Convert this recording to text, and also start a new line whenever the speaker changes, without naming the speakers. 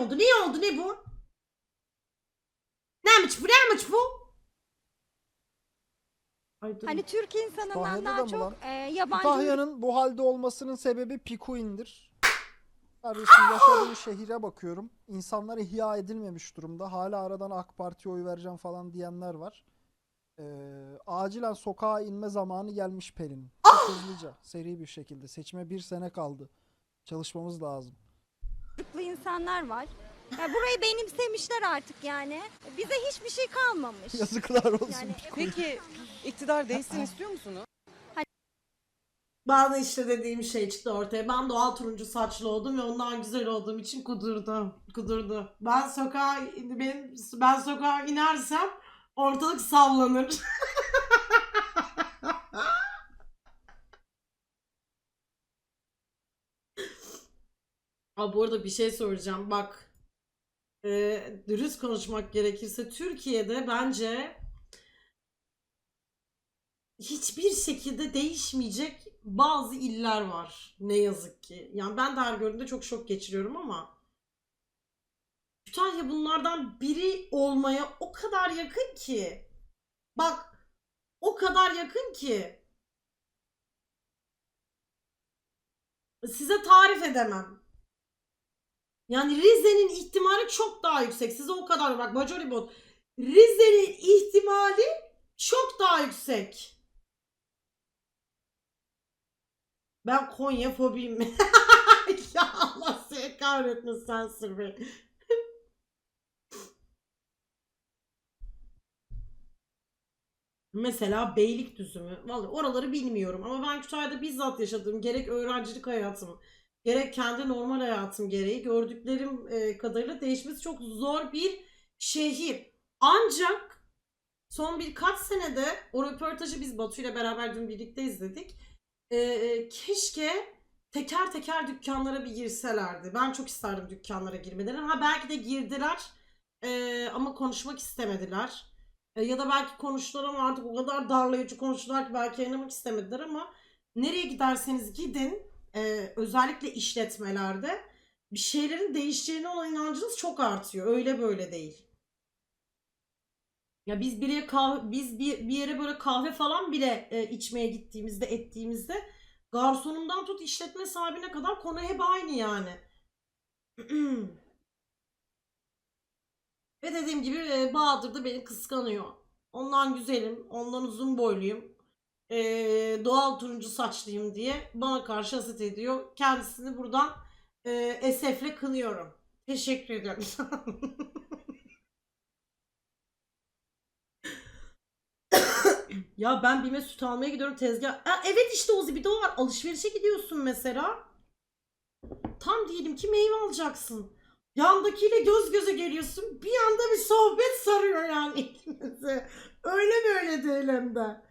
oldu? Ne oldu? Ne bu? Neymiş bu? Neymiş bu? Ay dur.
Hani Türk insanından daha
da mı
çok
lan?
e, yabancı
Kütahya'nın bu halde olmasının sebebi Pikuin'dir. Kardeşim yaşadığım şehire bakıyorum. İnsanlar ihya edilmemiş durumda. Hala aradan AK Parti'ye oy vereceğim falan diyenler var. Ee, acilen sokağa inme zamanı gelmiş Pelin. Çok hızlıca, seri bir şekilde. Seçime bir sene kaldı. Çalışmamız lazım.
İnsanlar var. Ya burayı benimsemişler artık yani. Bize hiçbir şey kalmamış.
Yazıklar olsun.
Yani.
Peki iktidar değişsin istiyor musunuz?
Bana işte dediğim şey çıktı ortaya. Ben doğal turuncu saçlı oldum ve ondan güzel olduğum için kudurdu. Kudurdu. Ben sokağa benim ben sokağa inersem ortalık sallanır. Aa, bu arada bir şey soracağım. Bak e, dürüst konuşmak gerekirse Türkiye'de bence hiçbir şekilde değişmeyecek bazı iller var. Ne yazık ki. Yani ben de her gördüğümde çok şok geçiriyorum ama Kütahya bunlardan biri olmaya o kadar yakın ki. Bak o kadar yakın ki. Size tarif edemem. Yani Rize'nin ihtimali çok daha yüksek. Size o kadar bak Bacoribot. Rize'nin ihtimali çok daha yüksek. Ben Konya fobiyim. ya Allah seni kahretmesin sensin be. Mesela Beylikdüzü mü? Vallahi oraları bilmiyorum ama ben Kütahya'da bizzat yaşadığım gerek öğrencilik hayatım, gerek kendi normal hayatım gereği gördüklerim e, kadarıyla değişmesi çok zor bir şehir. Ancak son birkaç senede o röportajı biz Batu ile beraber dün birlikte izledik. Ee, keşke teker teker dükkanlara bir girselerdi. Ben çok isterdim dükkanlara girmelerini. Ha belki de girdiler ee, ama konuşmak istemediler. Ee, ya da belki konuştular ama artık o kadar darlayıcı konuştular ki belki yayınlamak istemediler ama nereye giderseniz gidin ee, özellikle işletmelerde bir şeylerin değişeceğine olan inancınız çok artıyor. Öyle böyle değil. Ya biz bir kahve, biz bir, bir yere böyle kahve falan bile e, içmeye gittiğimizde ettiğimizde garsonundan tut işletme sahibine kadar konu hep aynı yani. Ve dediğim gibi e, Bahadır da beni kıskanıyor. Ondan güzelim, ondan uzun boyluyum. E, doğal turuncu saçlıyım diye bana karşı haset ediyor. Kendisini buradan e, esefle kınıyorum. Teşekkür ederim. Ya ben Bime süt almaya gidiyorum tezgah. Aa, evet işte Ozi bir de o var. Alışverişe gidiyorsun mesela. Tam diyelim ki meyve alacaksın. Yandakiyle göz göze geliyorsun. Bir anda bir sohbet sarıyor yani ikinizi. Öyle böyle değil hem de.